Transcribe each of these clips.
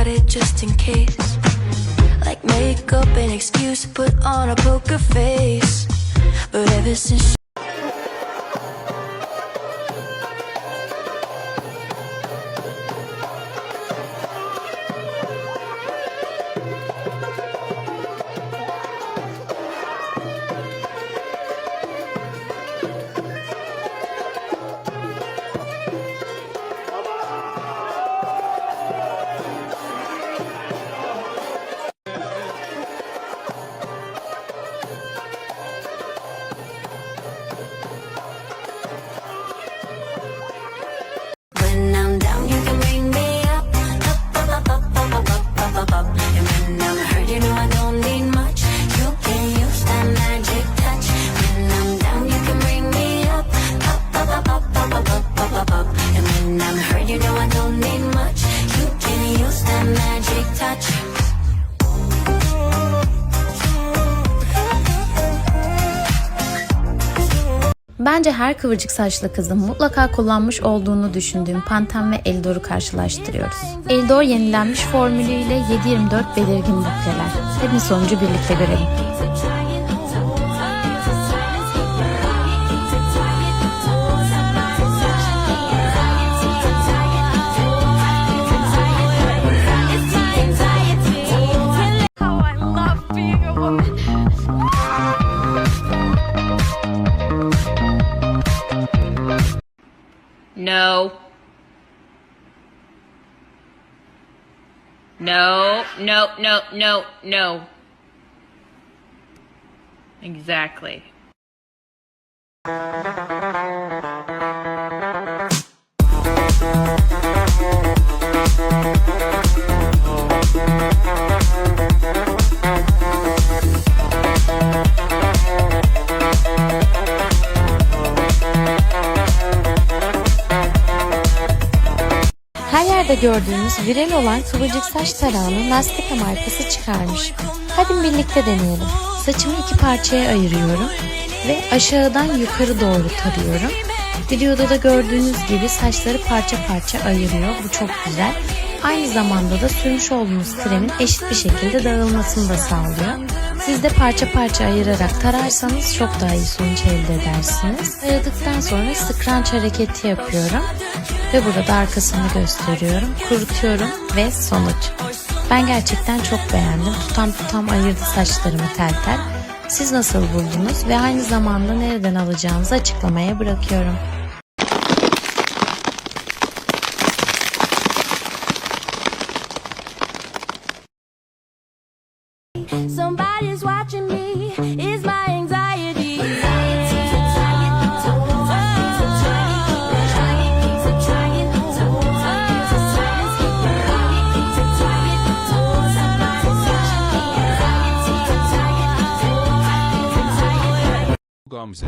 cut it just in case. Like make up an excuse to put on a poker face. But ever since Bence her kıvırcık saçlı kızın mutlaka kullanmış olduğunu düşündüğüm Pantene ve Eldor'u karşılaştırıyoruz. Eldor yenilenmiş formülüyle 7-24 belirgin bukleler. Hadi sonucu birlikte görelim. No. No, no, no, no, no. Exactly. Yerde gördüğümüz viral olan kıvırcık saç tarağını Nastica markası çıkarmış. Hadi birlikte deneyelim. Saçımı iki parçaya ayırıyorum ve aşağıdan yukarı doğru tarıyorum. Videoda da gördüğünüz gibi saçları parça parça ayırıyor. Bu çok güzel. Aynı zamanda da sürmüş olduğunuz kremin eşit bir şekilde dağılmasını da sağlıyor. Siz de parça parça ayırarak tararsanız çok daha iyi sonuç elde edersiniz. Taradıktan sonra scrunch hareketi yapıyorum. Ve burada arkasını gösteriyorum. Kurutuyorum ve sonuç. Ben gerçekten çok beğendim. Tutam tutam ayırdı saçlarımı tel tel. Siz nasıl buldunuz ve aynı zamanda nereden alacağınızı açıklamaya bırakıyorum. Somebody's watching me. Is my anxiety. Gamze.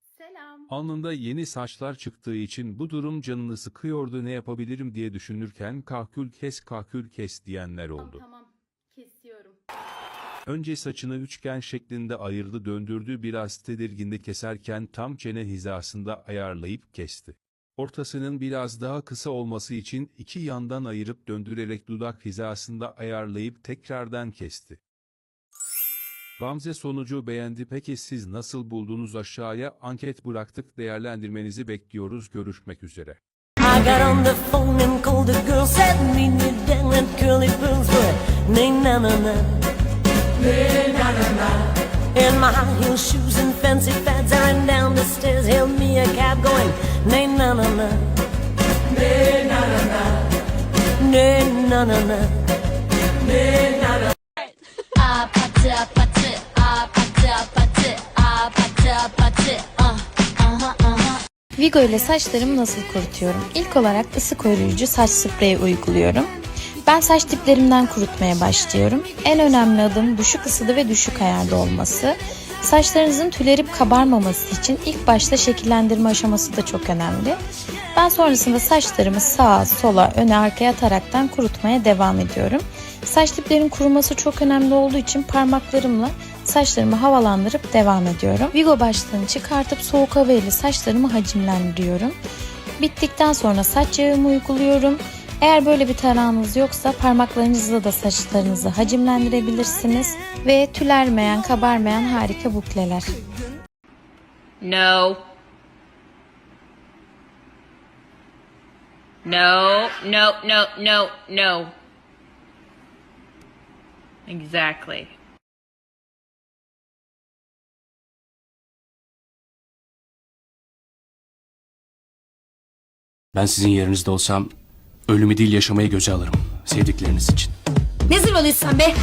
Selam. Alnında yeni saçlar çıktığı için bu durum canını sıkıyordu ne yapabilirim diye düşünürken kahkül kes kahkül kes diyenler oldu. Tamam. Kesiyorum. Önce saçını üçgen şeklinde ayırdı döndürdü biraz tedirginde keserken tam çene hizasında ayarlayıp kesti. Ortasının biraz daha kısa olması için iki yandan ayırıp döndürerek dudak hizasında ayarlayıp tekrardan kesti. Gamze sonucu beğendi peki siz nasıl buldunuz aşağıya anket bıraktık değerlendirmenizi bekliyoruz görüşmek üzere. I got on the phone and. In my high heel shoes and fancy fads, I ran down the stairs, hailed me a cab going nay na na na. Nay na na na. Nee, na na na. Apatı apatı apatı apatı apatı apatı ah aha aha Vigo ile saçlarımı nasıl kurutuyorum? İlk olarak ısı koruyucu saç spreyi uyguluyorum. Ben saç diplerimden kurutmaya başlıyorum. En önemli adım düşük ısıda ve düşük ayarda olması. Saçlarınızın tülerip kabarmaması için ilk başta şekillendirme aşaması da çok önemli. Ben sonrasında saçlarımı sağa, sola, öne, arkaya ataraktan kurutmaya devam ediyorum. Saç diplerin kuruması çok önemli olduğu için parmaklarımla saçlarımı havalandırıp devam ediyorum. Vigo başlığını çıkartıp soğuk hava ile saçlarımı hacimlendiriyorum. Bittikten sonra saç yağımı uyguluyorum. Eğer böyle bir tarağınız yoksa parmaklarınızla da saçlarınızı hacimlendirebilirsiniz ve tülermeyen, kabarmayan harika bukleler. No. No, no, no, no, no. Exactly. Ben sizin yerinizde olsam ölümü değil yaşamayı göze alırım. Sevdikleriniz için. Ne zırvalıyorsun sen be?